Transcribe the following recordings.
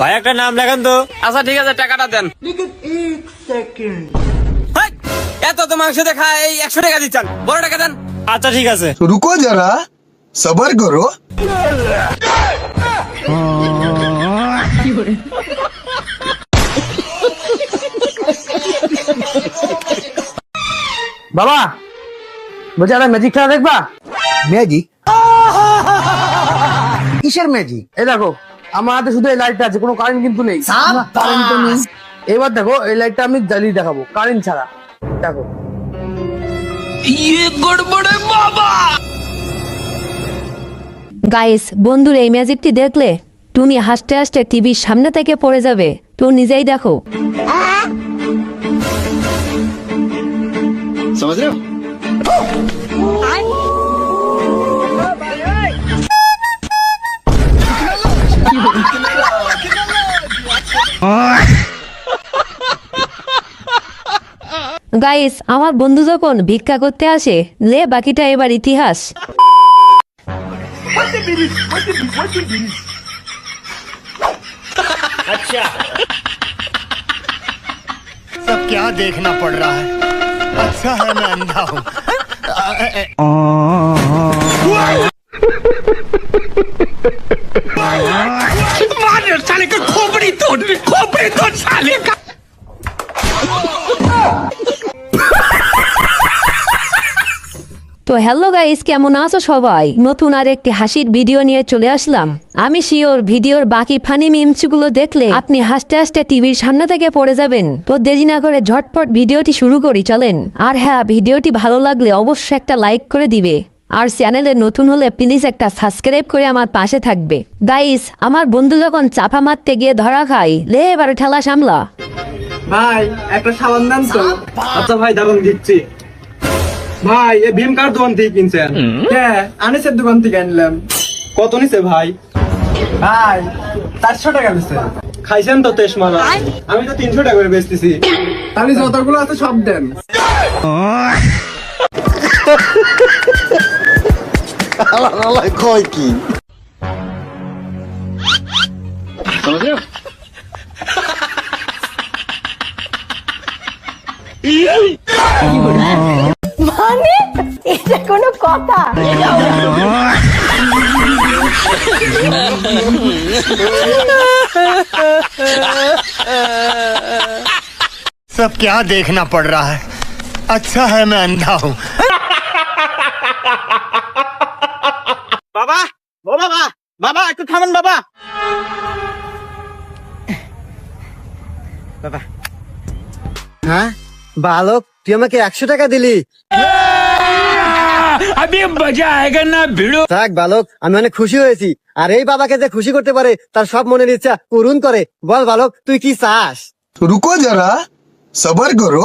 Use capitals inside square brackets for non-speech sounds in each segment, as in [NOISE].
ভাই একটা নাম লেখান তো। আচ্ছা ঠিক আছে টাকাটা দেন। এত তো মাংস দেখা এই একশো টাকা দিচ্ছেন। বড় টাকা দেন। আচ্ছা ঠিক আছে। রুকো যারা সবার করো। বাবা বলছি একটা ম্যাজিক খেলা দেখবা? ম্যাজিক কিসের ম্যাজিক এই দেখো আমার হাতে শুধু এই লাইটটা আছে কোনো কারেন্ট কিন্তু নেই। কারেন্ট তো নেই। এবার দেখো এই লাইটটা আমি জ্বালিয়ে দেখাবো কারেন্ট ছাড়া। দেখো। গাইস বন্ধুর এই ম্যাজিকটি দেখলে? টুনি হাসতে হাসতে টিভির সামনে থেকে পড়ে যাবে। তো নিজেই দেখো। গাইস আমার বন্ধু যখন ভিক্ষা করতে আসে লে বাকিটা এবার ইতিহাস सब क्या देखना पड़ रहा है अच्छा है मैं अंधा हूँ তো হ্যালো গাইস কেমন আছো সবাই? নতুন আর একটি হাসির ভিডিও নিয়ে চলে আসলাম। আমি শিওর ভিডিওর বাকি ফানি মিমসগুলো দেখলে আপনি হাসতে হাসতে টিভির সামনে থেকে পড়ে যাবেন। তো দেরি না করে ঝটপট ভিডিওটি শুরু করি চলেন। আর হ্যাঁ ভিডিওটি ভালো লাগলে অবশ্যই একটা লাইক করে দিবে। আর চ্যানেলে নতুন হলে প্লিজ একটা সাবস্ক্রাইব করে আমার পাশে থাকবে। গাইস আমার বন্ধু যখন চাপা মারতে গিয়ে ধরা খাই লে এবার ঠেলা সামলা। ভাই একটা সাবান দেন তো। আচ্ছা ভাই দারুণ দিচ্ছি। ভাই এ ভীম কার দোকান থেকে কিনছেন? হ্যাঁ আনিসের দোকান থেকে আনলাম। কত নিছে ভাই? ভাই চারশো টাকা নিছে। খাইছেন তো তেস মারা আমি তো তিনশো টাকা করে বেচতেছি। তাহলে যতগুলো আছে সব দেন। কয় কি? মানে এটা কোনো কথা सब क्या देखना पड़ रहा है अच्छा है मैं अंधा हूँ বাবা ও বাবা বাবা একটু থামেন বাবা বালক তুই আমাকে একশো টাকা দিলি। থাক বালক আমি অনেক খুশি হয়েছি। আর এই বাবাকে যে খুশি করতে পারে তার সব মনের ইচ্ছা পূরণ করে। বল বালক তুই কি চাস? রুকো যারা সবার করো।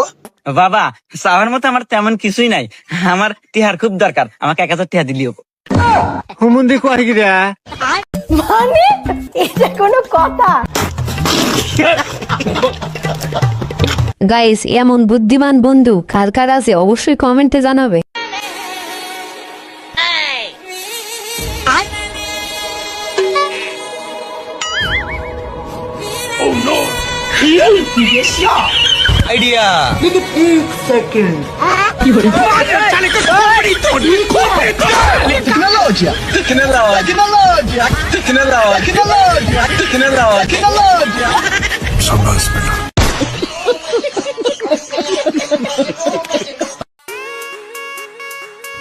বাবা চাওয়ার মতো আমার তেমন কিছুই নাই। আমার টিহার খুব দরকার। আমাকে এক হাজার টিহা দিলিও। হুমুন্দি কয় কি রে? মানে? এটা কোনো কথা। [LAUGHS] গাইস এমন বুদ্ধিমান বন্ধু কার কার আছে অবশ্যই কমেন্টে জানাবে। আইডিয়া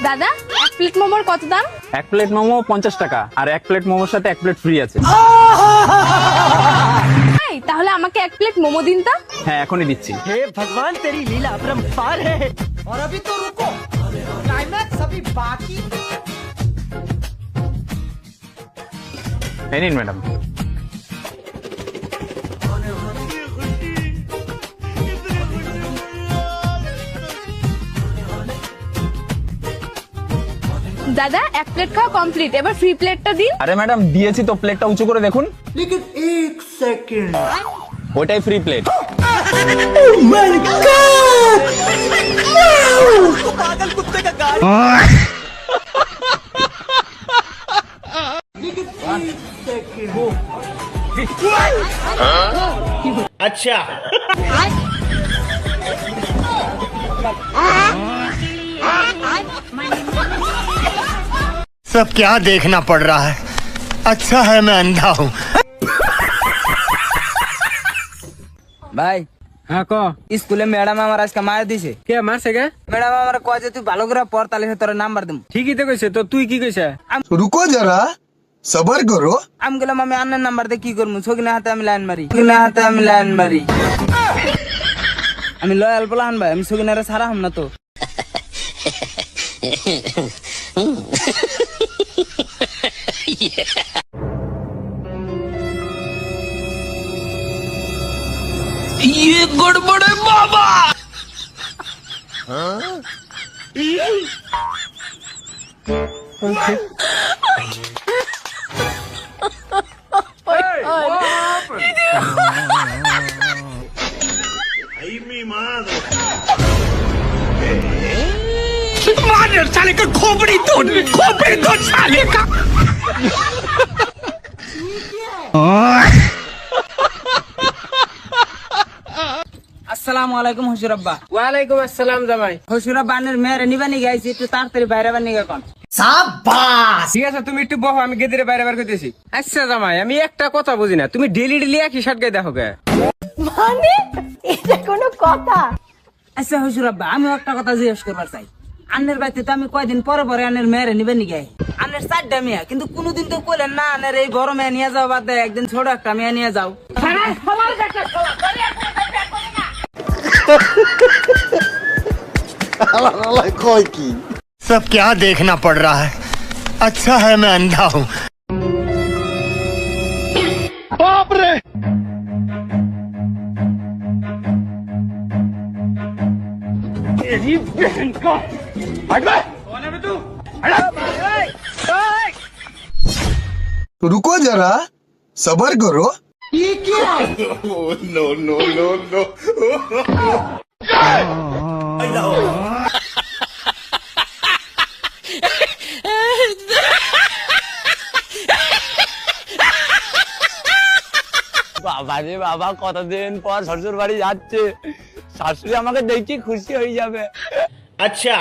দাদা এক প্লেট মোমোর কত দাম? এক প্লেট মোমো পঞ্চাশ টাকা আর এক প্লেট মোমোর সাথে এক প্লেট ফ্রি আছে। এই, তাহলে আমাকে এক প্লেট মোমো দিন তো। হ্যাঁ এখনই দিচ্ছি। এই নিন ম্যাডাম দাদা এক প্লেট খাওয়া কমপ্লিট এবার ফ্রি প্লেটটা দিন। আরে ম্যাডাম দিয়েছি তো প্লেটটা উঁচু করে দেখুন। ওটাই ফ্রি প্লেট सब क्या देखना पड़ रहा है अच्छा है मैं अंधा हूँ ভাই হ্যাঁ ক স্কুলে ম্যাডাম আমার আজকে মার দিছে কে মারছে কে ম্যাডাম আমার কয় যে তুই ভালো করে পড় তাহলে তোর নাম্বার দেবো ঠিকই তো কইছে তো তুই কি কইছে रुको जरा सबर करो আমি গেলাম আমি আন্নার নাম্বার দিয়ে কি করবো সকিনা হাতে আমি লাইন মারি সকিনা হাতে আমি লাইন মারি আমি লয়াল বলান ভাই আমি সকিনারে সারা হাম না তো [LAUGHS] ये गड़बड़े बाबा! खोपड़ी तोड़ खोपड़ी तोड़ साले का। আসসালামু আলাইকুম হসুর আব্বা। ওয়ালাইকুম আসসালাম জামাই। হসুর আব্বা আনের মেয়ের নিবানি গাইছি একটু তাড়াতাড়ি বাইরে বানি কন। ঠিক আছে তুমি একটু বহো আমি গেদিরে বাইরে বার করতেছি। আচ্ছা জামাই আমি একটা কথা বুঝি না তুমি ডেলি ডেলি একই শার্ট গায়ে দেখো মানে? এটা কোনো কথা। আচ্ছা হসুর আব্বা আমি একটা কথা জিজ্ঞেস করবার চাই। আন্নের বাড়িতে তো আমি কয়দিন পরে পরে আনের মেয়ের নিবানি গাই আনের চারটা মেয়ে কিন্তু কোনোদিন তো কইলেন না আনের এই বড় মেয়ে নিয়ে যাও বাদ দেয় একদিন ছোট একটা মেয়ে নিয়ে যাও सब क्या देखना पड़ रहा है अच्छा है मैं अंधा हूँ रुको जरा सबर करो বাবা রে বাবা কতদিন পর শ্বশুর বাড়ি যাচ্ছে শাশুড়ি আমাকে দেখি খুশি হয়ে যাবে अच्छा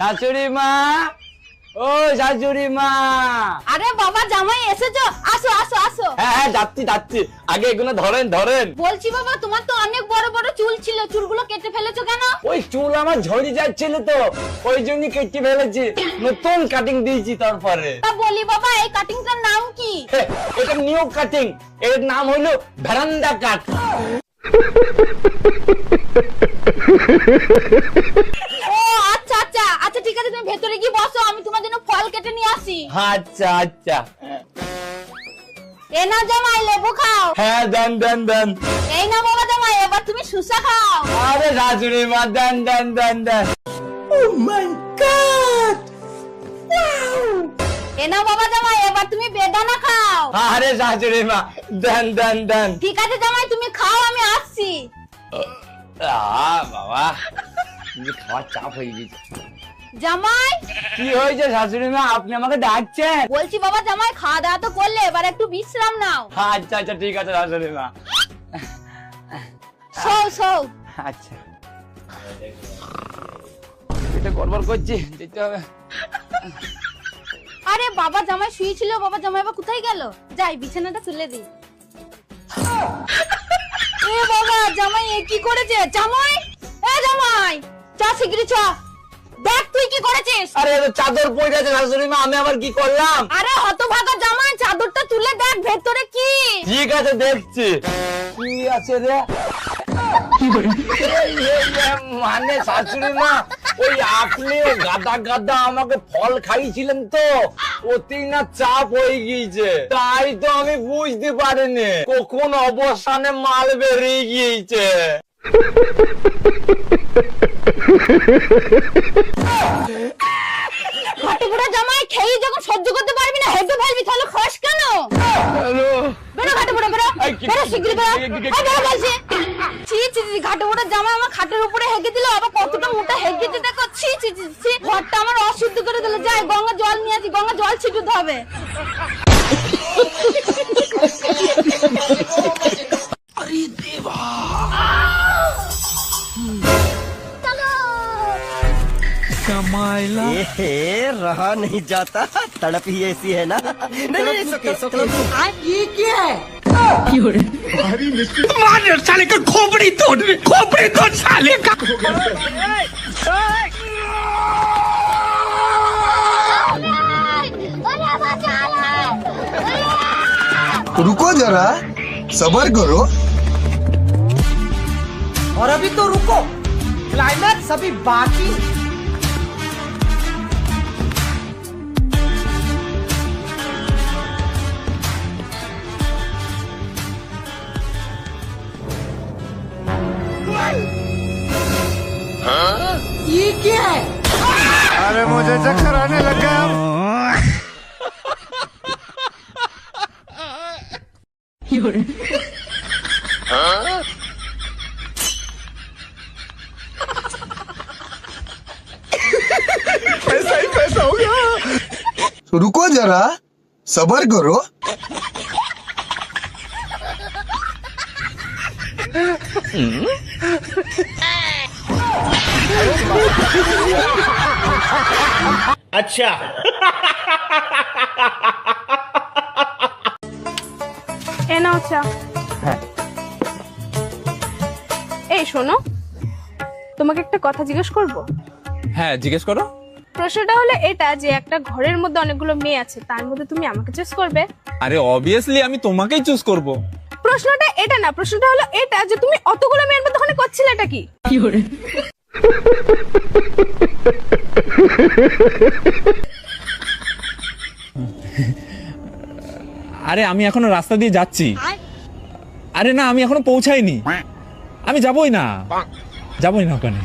শাশুড়ি মা ও শাশুড়ি মা। আরে বাবা জামাই এসেছ? আসো আসো আসো। হ্যাঁ হ্যাঁ যাচ্ছি যাচ্ছি। আগে এগুলো ধরেন ধরেন। বলছি বাবা তোমার তো অনেক বড় বড় চুল ছিল। চুলগুলো কেটে ফেলেছো কেন? ওই চুল আমার ঝরে যাচ্ছিল তো ওই জন্য কেটে ফেলেছি। নতুন কাটিং দিয়েছি তারপরে। তা বলি বাবা এই কাটিংটার নাম কি? এটা নিউ কাটিং এর নাম হলো ভেরান্ডা কাট ও আচ্ছা ঠিক আছে তুমি ভেতরে গিয়ে বসো আমি তোমার জন্য ফল কেটে নিয়ে আসি। আচ্ছা আচ্ছা। এ না জামাই লেবু খাও। হ্যাঁ দেন দেন দেন। এই না বাবা জামাই এবার তুমি সুসা খাও। আরে শাশুড়ি মা দেন দেন দেন দেন। ও মাই এ না বাবা জামাই এবার তুমি বেদানা খাও। আরে শাশুড়ি মা দেন দেন দেন। ঠিক আছে জামাই তুমি খাও আমি আসছি। আহ, বাবা নিজে খাওয়ার চাপ হয়ে গেছে। জামাই? কি হয়েছে শাশুড়ি মা? আপনি আমাকে ডাকছেন? বলছি বাবা জামাই খাওয়া দাওয়া তো করলে এবার একটু বিশ্রাম নাও। আচ্ছা আচ্ছা ঠিক আছে শাশুড়ি মা। সৌ সৌ আচ্ছা। এটা গড়বড় করছি যেতে হবে। আরে বাবা জামাই শুয়েছিল বাবা জামাই বা কোথায় গেল? যাই বিছানাটা তুলে দিই। এ বাবা জামাই এ কি করেছে? জামাই? এ জামাই চ শিগগিরি চ। দেখ তুই কি করেছিস? আরে তো চাদর পড়ে আছে শাশুড়ি আমি আবার কি করলাম? আরে হতভাগা জামাই চাদরটা তুলে দেখ ভেতরে কি? ঠিক আছে দেখছি। কি আছে রে? মানে শাশুড়ি মা ওই আপনি গাদা গাদা আমাকে ফল খাইয়েছিলেন তো ওতেই না চাপ হয়ে গিয়েছে। তাই তো আমি বুঝতে পারিনি কখন অবসানে মাল বেরিয়ে গিয়েছে। ঘাটে জামাই খেয়ে যখন সহ্য করতে পারবি না হেঁটে ফেলবি তাহলে খাস কেন? বেরো ঘাটে বেরো। বেরো বেরো শিগগিরি বেরো। কি- কি- কি- এই বেরো বলছি। ছি ছি ছি জামা আমার খাটের উপরে হেগে দিল আবার কতটা মোটা হেগে দিতে দেখো ছি ছি ছি ছি ঘরটা আমার অশুদ্ধ করে দিল। যাই গঙ্গা জল নিয়ে আসি গঙ্গা জল ছিটুতে হবে। ए, रहा नहीं जाता तड़प ही ऐसी है ना नहीं नहीं सुके सुके रुको जरा सबर करो और अभी तो रुको क्लाइमैक्स अभी बाकी क्या है? अरे मुझे चक्कर आने लग गया। तो रुको जरा सबर करो। এ নাও চা। এই শোনো তোমাকে একটা কথা জিজ্ঞেস করব? হ্যাঁ জিজ্ঞেস করো। প্রশ্নটা হলো এটা যে একটা ঘরের মধ্যে অনেকগুলো মেয়ে আছে তার মধ্যে তুমি আমাকে চুজ করবে? আরে অবভিয়াসলি আমি তোমাকেই চুজ করব। প্রশ্নটা এটা না প্রশ্নটা হলো এটা যে তুমি অতগুলো মেয়ের মধ্যে ওখানে করছিলে এটা কি আরে আমি এখনও রাস্তা দিয়ে যাচ্ছি। আরে না আমি এখনও পৌঁছাইনি। আমি যাবই না। যাবই না ওখানে।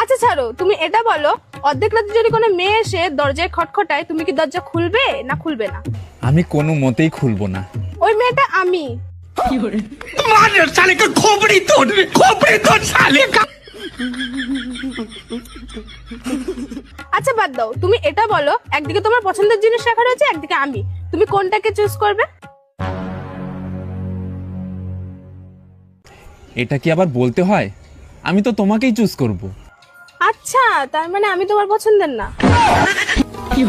আচ্ছা ছাড়ো তুমি এটা বলো অর্ধেক রাতে যদি কোনো মেয়ে এসে দরজায় খটখটায় তুমি কি দরজা খুলবে না খুলবে না? আমি কোনো মতেই খুলবো না। ওই মেয়েটা আমি। আচ্ছা বাদ দাও। তুমি এটা বলো একদিকে তোমার পছন্দের জিনিস রাখা রয়েছে একদিকে আমি। তুমি কোনটাকে চুজ করবে? এটা কি আবার বলতে হয়? আমি তো তোমাকেই চুজ করব। আচ্ছা তার মানে আমি তোমার পছন্দের না। কি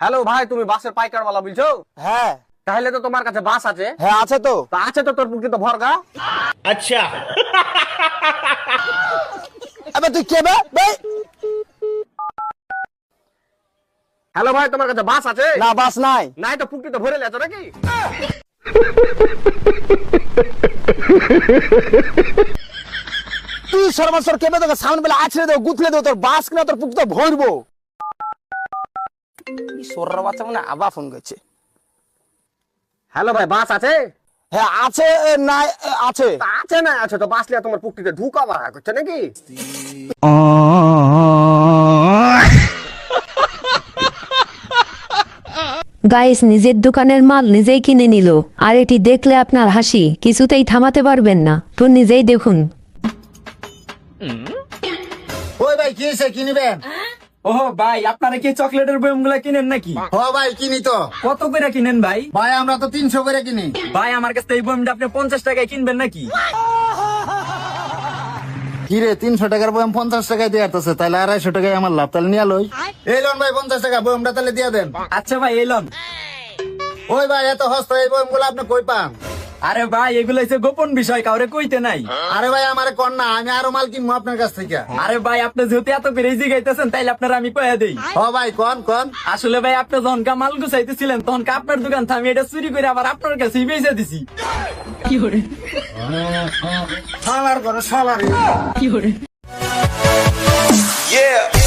হ্যালো ভাই তুমি বাসের পাইকার वाला বলছো? হ্যাঁ। তাহলে তো তোমার কাছে বাস আছে। হ্যাঁ আছে তো। আছে তো তোর পুকুরে তো ভরগা अबे তুই কে বে? বে? হ্যালো ভাই তোমার কাছে বাস আছে? না বাস নাই। নাই তো পুকুরে তো ভরে লেছো নাকি? তুই সর্বসর কেবে তোকে সামনে বেলা আছড়ে দেবো গুথলে দেবো তোর বাস কিনা তোর পুকুর তো ভরবো সোর্র বাচ্চা মনে আবার ফোন করছে। হ্যালো ভাই বাস আছে? হ্যাঁ আছে নাই আছে। আছে না আছে তো বাস লিয়া তোমার পুকুরে ঢুকা বাড়া করছে নাকি? গাইস নিজের দোকানের মাল নিজেই কিনে নিল। আর এটি দেখলে আপনার হাসি কিছুতেই থামাতে পারবেন না। তো নিজেই দেখুন। ওই ভাই কি সে কিনবেন ও ভাই আপনারা কি চকলেটের বয়মগুলা কিনেন নাকি? হ ভাই কিনি তো। কত করে কিনেন ভাই? ভাই আমরা তো তিনশো করে কিনি। ভাই আমার কাছে এই বয়মটা আপনি পঞ্চাশ টাকায় কিনবেন নাকি? কিরে তিনশো টাকার বয়ম পঞ্চাশ টাকায় দিয়ে আসতেছে তাহলে আড়াইশো টাকায় আমার লাভ তাহলে নিয়ে লই এই লোন ভাই পঞ্চাশ টাকা বয়মটা তাহলে দিয়ে দেন। আচ্ছা ভাই এলাম ওই ভাই এত হস্ত এই বয়মগুলো আপনি কই পান? আরে ভাই এগুলো হচ্ছে গোপন বিষয় কাউরে কইতে নাই। আরে ভাই আমার কন্যা আমি আরও মাল কিনবো আপনার কাছ থেকে। আরে ভাই আপনি যেহেতু এত করে জিগাইতেছেন তাইলে আপনার আমি কয়ে দেই। হ ভাই কন কন। আসলে ভাই আপনি যখন কা মাল গুছাইতেছিলেন তখন কা আপনার দোকান থেকে আমি এটা চুরি করে আবার আপনার কাছেই বেচে দিছি। সালার করে সালার Yeah.